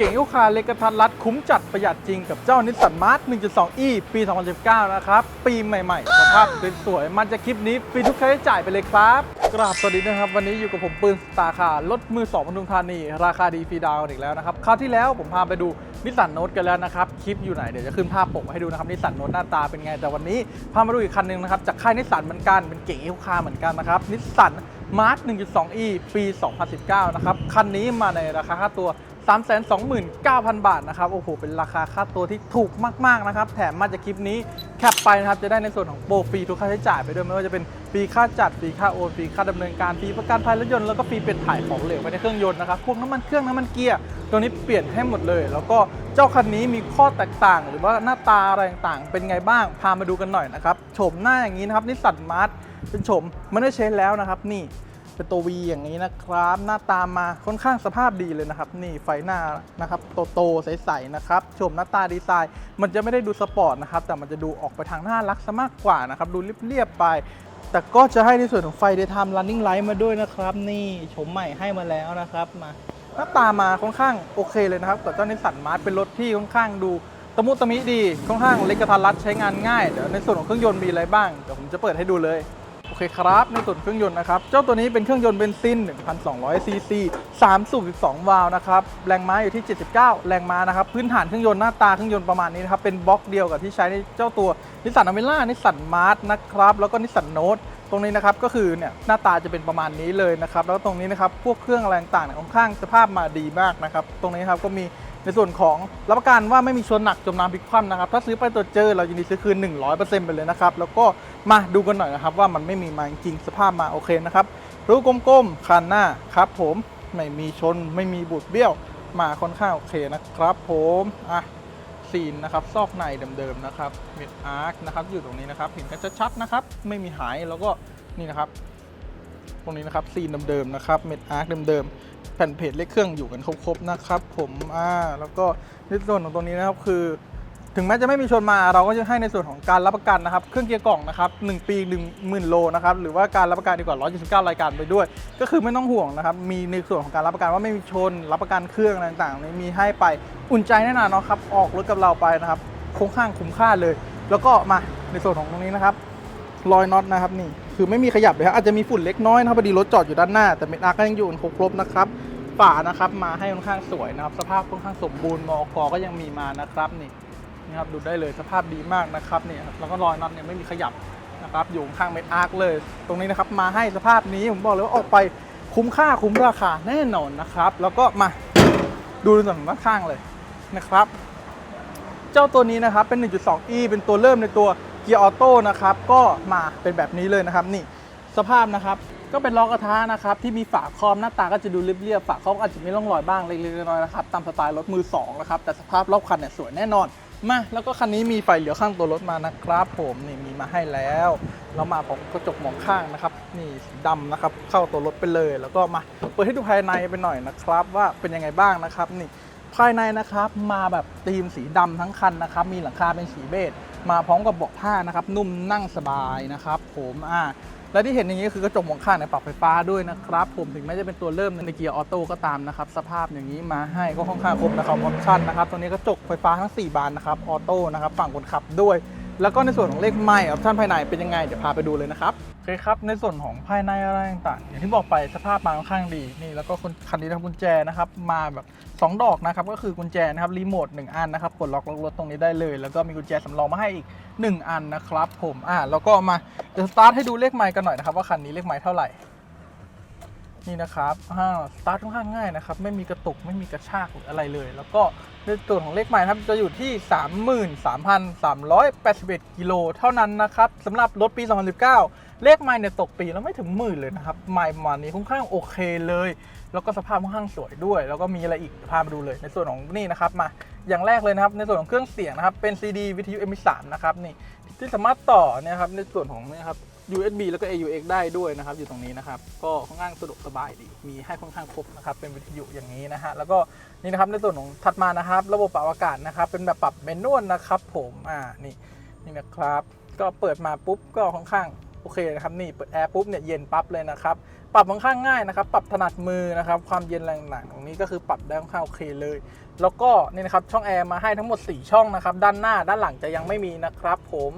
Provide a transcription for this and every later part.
เก่งยุคาเล็กกระทัดรัดคุ้มจัดประหยัดจริงกับเจ้านิสสันมาร์ท 1.2e ปี 2019 นะครับ ปีใหม่ ๆ สภาพสวยๆมันจะคลิปนี้ฟรีทุกค่าใช้จ่ายไปเลยครับ กราบสวัสดีนะครับ วันนี้อยู่กับผมปืนสตาร์คารถมือ2ปทุมธานี ราคาดีฟรีดาวอีกแล้วนะครับ คราวที่แล้วผมพาไปดูนิสสันโนตกันแล้วนะครับ คลิปอยู่ไหนเดี๋ยวจะขึ้นภาพปกมาให้ดูนะครับนิสสันโนตหน้าตาเป็นไงแต่วันนี้พามาดูอีกคันหนึงนะครับจากค่ายนิสสันเหมือนกันเป็นเก๋ยุคาเหมือนกันนะครับนิสสันมาร์ท 1.2e ปี 2019 นะครับคันนี้มาในราคาค่าตัว 329,000 บาทนะครับ โอ้โห เป็นราคาค่าตัวที่ถูกมาก ๆ นะครับ แถมมาจากคลิปนี้แคปไปนะครับ จะได้ในส่วนของโปรฟรีทุกค่าใช้จ่ายไปด้วย ไม่ว่าจะเป็นฟรีค่าจัด ฟรีค่าโอนฟรีค่าดำเนินการ ฟรีประกันภัยรถยนต์ แล้วก็ฟรีเปลี่ยนถ่ายของเหลวไปในเครื่องยนต์นะครับ พวกน้ำมันเครื่องน้ำมันเกียร์ ตัวนี้เปลี่ยนให้หมดเลย แล้วก็เจ้าคันนี้มีข้อแตกต่าง หรือว่าหน้าตาอะไรต่างๆ เป็นไงบ้าง พามาดูกันหน่อยนะครับ โฉมหน้าอย่างนี้นะครับนิสสันมาร์ทเป็นโฉมมันได้เชนแล้วนะครับนี่ เป็นตัว V อย่างนี้นะครับ หน้าตามาค่อนข้างสภาพดีเลยนะครับ นี่ไฟหน้านะครับโตๆใสๆนะครับชมหน้าตาดีไซน์ มันจะไม่ได้ดูสปอร์ตนะครับ แต่มันจะดูออกไปทางน่ารักซะมากกว่านะครับ ดูเรียบๆไป แต่ก็จะให้ในส่วนของไฟ daytime running light มาด้วยนะครับ นี่ชมใหม่ให้มาแล้วนะครับมาหน้าตามาค่อนข้างโอเคเลยนะครับกับเจ้านิสสันมาร์เป็นรถที่ค่อนข้างดูตะมุตะมิดีค่อนข้างเล็กกระทัดรัดใช้งานง่ายเดี๋ยวในส่วนของเครื่องยนต์มีอะไรบ้างเดี๋ยวผมจะเปิดให้ดูเลย โอเคครับในส่วนเครื่องยนต์นะครับ เจ้าตัวนี้เป็นเครื่องยนต์เบนซิน 1,200 ซีซี 3 สูบ 12 วาล์วนะครับ แรงม้าอยู่ที่ 79 แรงม้านะครับ พื้นฐานเครื่องยนต์หน้าตาเครื่องยนต์ประมาณนี้นะครับ เป็นบล็อกเดียวกับที่ใช้ในเจ้าตัวนิสสันอเมร่านิสสันมาร์ทนะครับ แล้วก็นิสสันโนตตรงนี้นะครับก็คือเนี่ยหน้าตาจะเป็นประมาณนี้เลยนะครับ แล้วตรงนี้นะครับพวกเครื่องอะไรต่างๆค่อนข้างสภาพมาดีมากนะครับ ตรงนี้ครับก็มี ในส่วนของรับประกันว่าไม่มีชนหนักจมน้ำพลิกคว่ำนะครับ ถ้าซื้อไปตัวเจอเรายินดีซื้อคืน 100%ไปเลยนะครับ แล้วก็มาดูกันหน่อยนะครับว่ามันไม่มีมาจริงสภาพมาโอเคนะครับรูกลมๆคันหน้าครับผมไม่มีชนไม่มีบุดเบี้ยวมาค่อนข้างโอเคนะครับ ผมอะซีนนะครับซอกในเดิมๆนะครับเม็ดอาร์คนะครับอยู่ตรงนี้นะครับเห็นกันชัดๆนะครับไม่มีหายแล้วก็นี่นะครับ ตรงนี้นะครับซีนเดิมๆนะครับเม็ดอาร์คเดิมๆ แผ่นเพจเลขเครื่องอยู่กันครบๆนะครับผมอ่าแล้วก็ในส่วนของตรงนี้นะครับคือ ถึงแม้จะไม่มีชนมาเราก็จะให้ในส่วนของการรับประกันนะครับ เครื่องเกียร์กล่องนะครับ1ปี1 0,000โลนะครับหรือว่าการรับประกันดีกว่า179รายการไปด้วย ก็คือไม่ต้องห่วงนะครับมีในส่วนของการรับประกันว่าไม่มีชน รับประกันเครื่องอะไรต่างๆนี่มีให้ไปอุ่นใจแน่นอนเนาะครับออกรถกับเราไปนะครับค่อนข้างคุ้มค่าเลย แล้วก็มาในส่วนของตรงนี้นะครับรอยน็อตนะครับนี่ คือไม่มีขยับเลยครับอาจจะมีฝุ่นเล็กน้อยนะครับพอดีรถจอดอยู่ด้านหน้า แต่เม็ดอาร์ก็ยังอยู่ครบๆนะครับฝานะครับมาให้ค่อนข้างสวยนะครับ สภาพค่อนข้างสมบูรณ์มอกก็ยังมีมานะครับนี่นี่ครับดูได้เลยสภาพดีมากนะครับนี่ครับแล้วก็รอยน็อตเนี่ยไม่มีขยับนะครับอยู่ข้างเม็ดอาร์คเลย ตรงนี้นะครับมาให้สภาพนี้ผมบอกเลยว่าออกไปคุ้มค่าคุ้มราคาแน่นอนนะครับ แล้วก็มาดูในส่วนของด้านข้างเลยนะครับ เจ้าตัวนี้นะครับเป็น 1.2e เป็นตัวเริ่มในตัว กียร์ออโต้นะครับก็มาเป็นแบบนี้เลยนะครับ นี่สภาพนะครับก็เป็นล้อกระทะนะครับที่มีฝาครอบหน้าตาก็จะดูเรียบๆฝาครอบอาจจะมีร่องรอยบ้างเล็กๆน้อยๆนะครับตามสไตล์รถมือ2นะครับแต่สภาพรอบคันเนี่ยสวยแน่นอนมาแล้วก็คันนี้มีไฟเหลียวข้างตัวรถมานะครับ ผมนี่มีมาให้แล้วแล้วมาของกระจกมองข้างนะครับ นี่สีดำนะครับเข้าตัวรถไปเลย แล้วก็มาเปิดให้ดูภายในไปหน่อยนะครับ ว่าเป็นยังไงบ้างนะครับนี่ภายในนะครับมาแบบธีมสีดำทั้งคันนะครับ มีหลังคาเป็นสีเบจ มาพร้อมกับเบาะผ้านะครับ นุ่มนั่งสบายนะครับ ผมอ่าและที่เห็นอย่างนี้คือกระจกมองข้างในปรับไฟฟ้าด้วยนะครับ ผมถึงแม้จะเป็นตัวเริ่มในเกียร์ออโต้ก็ตามนะครับ สภาพอย่างนี้มาให้ก็ค่อนข้างครบนะครับออปชั่นนะครับตัวนี้กระจกไฟฟ้าทั้ง 4 บานนะครับออโต้นะครับฝั่งคนขับด้วย แล้วก็ในส่วนของเลขไม่ออปชันภายในเป็นยังไงเดี๋ยวพาไปดูเลยนะครับโอเคครับในส่วนของภายในอะไรต่างๆอย่างที่บอกไปสภาพมาค่อนข้างดีนี่แล้วก็คคันนี้ทำกุญแจนะครับมาแบบ 2 ดอกนะครับก็คือกุญแจนะครับรีโมท1อันนะครับกดล็อกรถตรงนี้ได้เลย แล้วก็มีกุญแจสำรองมาให้อีก 1 อันนะครับผมอ่าแล้วก็มาจะสตาร์ทให้ดูเลขไมล์กันหน่อยนะครับว่าคันนี้เลขไมล์เท่าไหร่ นี่นะครับอ่าสตาร์ทค่อนข้างง่ายนะครับ ไม่มีกระตุกไม่มีกระชากหรืออะไรเลย แล้วก็ในตัวของเลขไมล์นะครับจะอยู่ที่ 33,381 กิโลเท่านั้นนะครับสำหรับรถปี 2019 เลขไมล์เนี่ยตกปีแล้วไม่ถึงหมื่นเลยนะครับไมล์ประมาณนี้ค่อนข้างโอเคเลย แล้วก็สภาพค่อนข้างสวยด้วย แล้วก็มีอะไรอีกพามาดูเลย ในส่วนของนี่นะครับมาอย่างแรกเลยนะครับในส่วนของเครื่องเสียงนะครับเป็น CD วิทยุ MP3 นะครับนี่ที่สามารถต่อเนี่ยครับในส่วนของเนี่ยครับ USB แล้วก็ AUX ได้ด้วยนะครับ อยู่ตรงนี้นะครับ ก็ค่อนข้างสะดวกสบายดี มีให้ค่อนข้างครบนะครับ เป็นวิทยุอย่างนี้นะฮะ แล้วก็นี่นะครับในส่วนของถัดมานะครับ ระบบปรับอากาศนะครับ เป็นแบบปรับเมนวลนะครับผม อ่า นี่ นี่นะครับ ก็เปิดมาปุ๊บก็ค่อนข้างโอเคนะครับ นี่เปิดแอร์ปุ๊บเนี่ยเย็นปั๊บเลยนะครับ ปรับค่อนข้างง่ายนะครับ ปรับถนัดมือนะครับ ความเย็นแรงหนังตรงนี้ก็คือปรับได้ค่อนข้างโอเคเลย แล้วก็นี่นะครับช่องแอร์มาให้ทั้งหมด 4 ช่องนะครับ ด้านหน้าด้านหลังจะยังไม่มีนะครับผม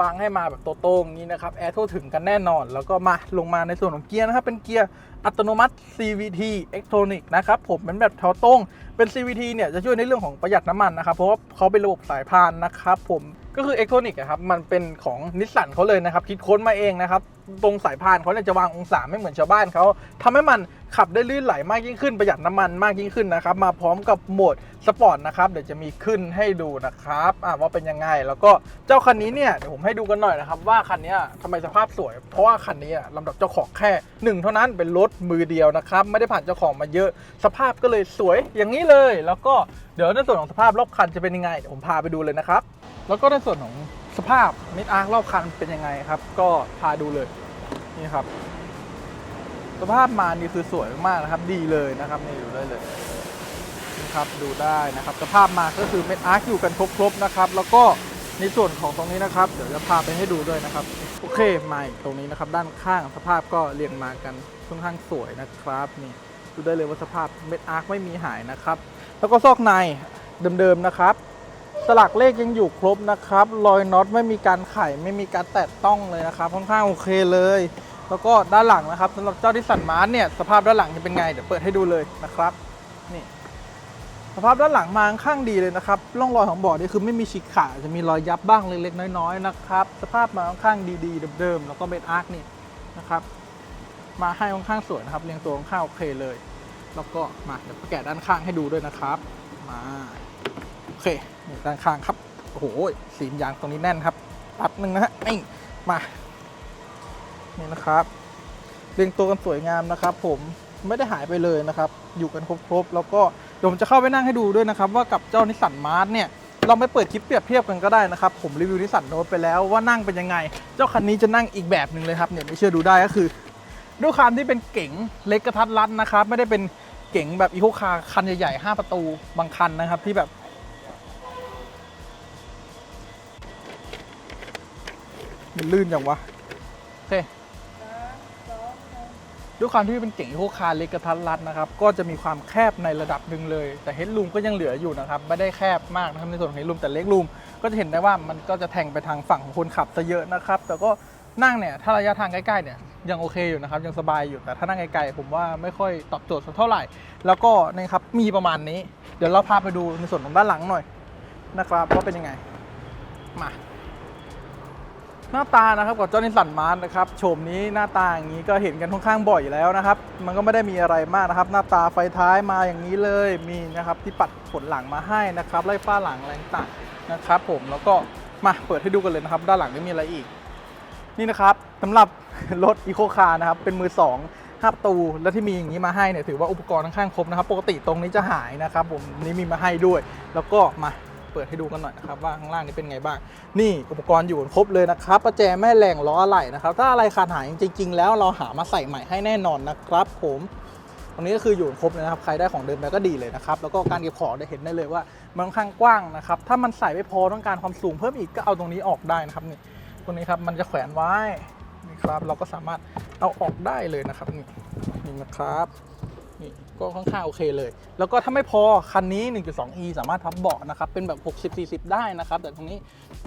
วางให้มาแบบโตๆอย่างนี้นะครับแอร์ทั่วถึงกันแน่นอน แล้วก็มาลงมาในส่วนของเกียร์นะครับ เป็นเกียร์อัตโนมัติ CVT Electronic นะครับผมเป็นแบบแถวตรงเป็น CVT เนี่ยจะช่วยในเรื่องของประหยัดน้ำมันนะครับ เพราะว่าเขาเป็นระบบสายพานนะครับผมก็คือ Electronic ครับมันเป็นของนิสสันเขาเลยนะครับ คิดค้นมาเองนะครับ ตรงสายพานเขาเนี่ยจะวางองศาไม่เหมือนชาวบ้านเขาทำให้มันขับได้ลื่นไหลมากยิ่งขึ้นประหยัดน้ำมันมากยิ่งขึ้นนะครับ มาพร้อมกับโหมดสปอร์ตนะครับเดี๋ยวจะมีขึ้นให้ดูนะครับว่าเป็นยังไงแล้วก็เจ้าคันนี้เนี่ยเดี๋ยวผมให้ดูกันหน่อยนะครับว่าคันนี้ทำไมสภาพสวย เพราะว่าคันนี้ลำดับเจ้าของแค่หนึ่งเท่านั้นเป็นรถมือเดียวนะครับไม่ได้ผ่านเจ้าของมาเยอะ สภาพก็เลยสวยอย่างนี้เลย แล้วก็เดี๋ยวในส่วนของสภาพรอบคันจะเป็นยังไงเดี๋ยวผมพาไปดูเลยนะครับแล้วก็ในส่วนของสภาพมิดอาร์รอบคันเป็นยังไงครับ ก็พาดูเลย นี่ครับ สภาพมานี่คือสวยมากนะครับ ดีเลยนะครับนี่ดูได้เลยนี่ครับดูได้นะครับ สภาพมาก็คือเม็ดอาร์คอยู่กันครบๆนะครับ แล้วก็ในส่วนของตรงนี้นะครับ เดี๋ยวจะพาไปให้ดูด้วยนะครับ โอเคมาอีกตรงนี้นะครับ ด้านข้างสภาพก็เรียงมากันค่อนข้างสวยนะครับนี่ดูได้เลยว่าสภาพเม็ดอาร์คไม่มีหายนะครับ แล้วก็ซอกในเดิมๆนะครับสลักเลขยังอยู่ครบนะครับ รอยน็อตไม่มีการไขไม่มีการแตะต้องเลยนะครับ ค่อนข้างโอเคเลย แล้วก็ด้านหลังนะครับสำหรับเจ้าดิสันมาร์เนี่ยสภาพด้านหลังจะเป็นไงเดี๋ยวเปิดให้ดูเลยนะครับนี่สภาพด้านหลังมาค่อนข้างดีเลยนะครับร่องรอยของเบาะนี่คือไม่มีฉีกขาดจะมีรอยยับบ้างเล็กๆน้อยๆนะครับสภาพมาค่อนข้างดีๆเดิมๆแล้วก็เบนอาร์คนี่นะครับมาให้ค่อนข้างสวยนะครับเรียงตัวค่อนข้างโอเคเลย แล้วก็มาเดี๋ยวแกะด้านข้างให้ดูด้วยนะครับ มาโอเคด้านข้างครับโอ้โหสียางตรงนี้แน่นครับตัดหนึ่งนะฮะนี่มา นี่นะครับเรียงตัวกันสวยงามนะครับ ผมไม่ได้หายไปเลยนะครับ อยู่กันครบๆแล้วก็เดี๋ยวผมจะเข้าไปนั่งให้ดูด้วยนะครับ ว่ากับเจ้านิสสันมาร์เนี่ยเราไปเปิดคลิปเปรียบเทียบกันก็ได้นะครับ ผมรีวิวนิสสันโนตไปแล้วว่านั่งเป็นยังไง เจ้าคันนี้จะนั่งอีกแบบหนึ่งเลยครับเนี่ยไม่เชื่อดูได้ก็คือ ด้วยความที่เป็นเก๋งเล็กกระทัดรัดนะครับ ไม่ได้เป็นเก๋งแบบอีโคคาร์คันใหญ่ๆ5ประตูบางคันนะครับที่แบบมันลื่นจังวะโอเค ด้วยความที่เป็นเก่งอีโคคาร์เล็กกระทัดรัดนะครับ ก็จะมีความแคบในระดับหนึ่งเลย แต่เฮดรูมก็ยังเหลืออยู่นะครับ ไม่ได้แคบมากนะครับในส่วนของเฮดรูมแต่เล็กรูมก็จะเห็นได้ว่ามันก็จะแทงไปทางฝั่งของคนขับซะเยอะนะครับ แต่ก็นั่งเนี่ยถ้าระยะทางใกล้ๆเนี่ยยังโอเคอยู่นะครับยังสบายอยู่แต่ถ้านั่งไกลๆผมว่าไม่ค่อยตอบโจทย์สักเท่าไหร่ แล้วก็นะครับมีประมาณนี้ เดี๋ยวเราพาไปดูในส่วนของด้านหลังหน่อยนะครับว่าเป็นยังไงมา หน้าตานะครับกับเจ้านิสันมาร์นะครับโฉมนี้หน้าตาอย่างนี้ก็เห็นกันค่อนข้างบ่อยแล้วนะครับ มันก็ไม่ได้มีอะไรมากนะครับ หน้าตาไฟท้ายมาอย่างนี้เลยมีนะครับที่ปัดผลหลังมาให้นะครับไล่ฝ้าหลังอะไรต่างนะครับ ผมแล้วก็มาเปิดให้ดูกันเลยนะครับ ด้านหลังนี่มีอะไรอีก นี่นะครับสำหรับรถอีโคคาร์นะครับเป็นมือ2องห้าประตูแล้วที่มีอย่างนี้มาให้เนี่ยถือว่าอุปกรณ์ค่อนข้างครบนะครับ ปกติตรงนี้จะหายนะครับ ผมนี่มีมาให้ด้วย แล้วก็มา เปิดให้ดูกันหน่อยนะครับว่าข้างล่างนี่เป็นไงบ้าง นี่อุปกรณ์อยู่ครบเลยนะครับประแจแม่แรงล้ออะไหล่นะครับ ถ้าอะไรขาดหายจริง ๆ แล้วเราหามาใส่ใหม่ให้แน่นอนนะครับ ผมตรงนี้ก็คืออยู่ครบเลยนะครับใครได้ของเดิมไปก็ดีเลยนะครับแล้วก็การเก็บของได้เห็นได้เลยว่ามันค่อนข้างกว้างนะครับถ้ามันใส่ไม่พอต้องการความสูงเพิ่มอีกก็เอาตรงนี้ออกได้นะครับนี่ตรงนี้ครับมันจะแขวนไว้นี่ครับเราก็สามารถเอาออกได้เลยนะครับนี่นี่นะครับ นี่ก็ค่อนข้างโอเคเลย แล้วก็ถ้าไม่พอคันนี้ 1.2e สามารถพับเบาะนะครับ เป็นแบบ 60-40 ได้นะครับ แต่ตรงนี้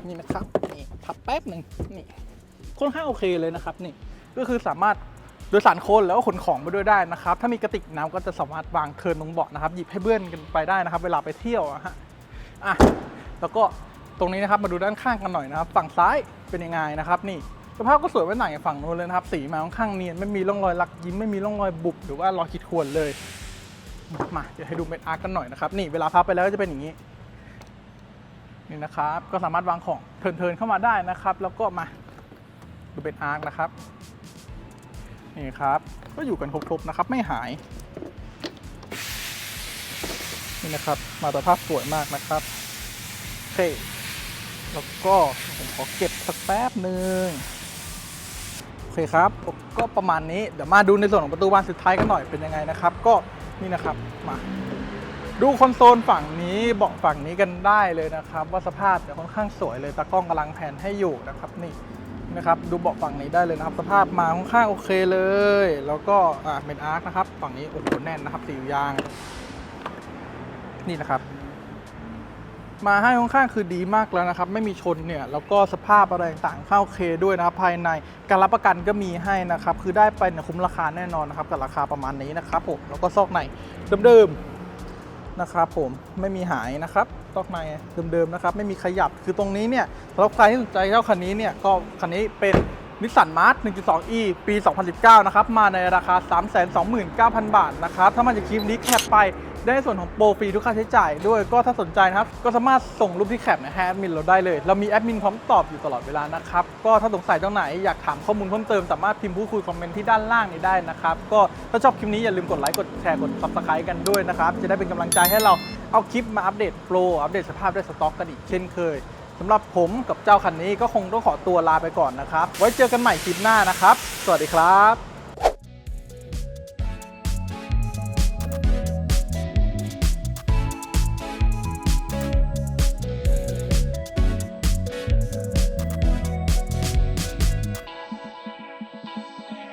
นี่นะครับนี่พับแป๊บหนึ่งนี่ค่อนข้างโอเคเลยนะครับนี่ก็คือสามารถโดยสารคนแล้วก็ขนของไปด้วยได้นะครับ ถ้ามีกระติกน้ำก็จะสามารถวางเทิร์นตรงเบาะนะครับ หยิบให้เพื่อนกันไปได้นะครับ เวลาไปเที่ยวอะฮะอะแล้วก็ตรงนี้นะครับมาดูด้านข้างกันหน่อยนะครับ ฝั่งซ้ายเป็นยังไงนะครับ นี่ สภาพก็สวยไม่ต่างจากฝั่งนู้นเลยนะครับสีมาค่อนข้างเนียนไม่มีร่องรอยลักยิ้มไม่มีร่องรอยบุบหรือว่ารอยขีดข่วนเลยมาเดี๋ยวให้ดูเม็ดอาร์กกันหน่อยนะครับนี่เวลาพับไปแล้วก็จะเป็นอย่างนี้นี่นะครับก็สามารถวางของเทินๆเข้ามาได้นะครับ แล้วก็มาดูเป็นอาร์กนะครับนี่ครับก็อยู่กันครบๆนะครับไม่หายนี่นะครับมาสภาพสวยมากนะครับโอเคแล้วก็ผมขอเก็บสักแป๊บหนึ่ง เคครับ ก็ประมาณนี้ เดี๋ยวมาดูในส่วนของประตูบานสุดท้ายกันหน่อยเป็นยังไงนะครับ ก็นี่นะครับมาดูคอนโซลฝั่งนี้เบาะฝั่งนี้กันได้เลยนะครับ ว่าสภาพเนี่ยค่อนข้างสวยเลยตากล้องกำลังแผนให้อยู่นะครับนี่นะครับดูเบาะฝั่งนี้ได้เลยนะครับ สภาพมาค่อนข้างโอเคเลย แล้วก็อ่าเป็นอาร์คนะครับ ฝั่งนี้โอ้โหแน่นนะครับสียาง นี่นะครับ มาให้ค่อนข้างคือดีมากแล้วนะครับ ไม่มีชนเนี่ยแล้วก็สภาพอะไรต่างเข้าเคด้วยนะครับ ภายในการรับประกันก็มีให้นะครับ คือได้ไปเนี่ยคุ้มราคาแน่นอนนะครับกับราคาประมาณนี้นะครับผมแล้วก็ซอกในเดิมๆนะครับผมไม่มีหายนะครับซอกในเดิมๆนะครับ ไม่มีขยับคือตรงนี้เนี่ยสำหรับใครที่สนใจเจ้าคันนี้เนี่ยก็คันนี้เป็น นิสสันมาร์ท 1.2e ปี 2019 นะครับ มาในราคา 329,000 บาทนะครับ ถ้ามันจะคลิปนี้แคปไปได้ส่วนของโปรฟรีทุกค่าใช้จ่ายด้วยก็ถ้าสนใจนะครับ ก็สามารถส่งรูปที่แคปนยให้แอดมินเราได้เลย เรามีแอดมินพร้อมตอบอยู่ตลอดเวลานะครับ ก็ถ้าสงสัยตรงไหนอยากถามข้อมูลเพิ่มเติม สามารถพิมพ์พูดคุยคอมเมนต์ที่ด้านล่างนี้ได้นะครับ ก็ถ้าชอบคลิปนี้อย่าลืมกดไลค์กดแชร์กด subscribe กันด้วยนะครับจะได้เป็นกำลังใจให้เราเอาคลิปมาอัปเดตโปรอัปเดตสภาพด้วยสต็อกกันอีกเช่นเคย สำหรับผมกับเจ้าคันนี้ก็คงต้องขอตัวลาไปก่อนนะครับ ไว้เจอกันใหม่คลิปหน้านะครับ สวัสดีครับ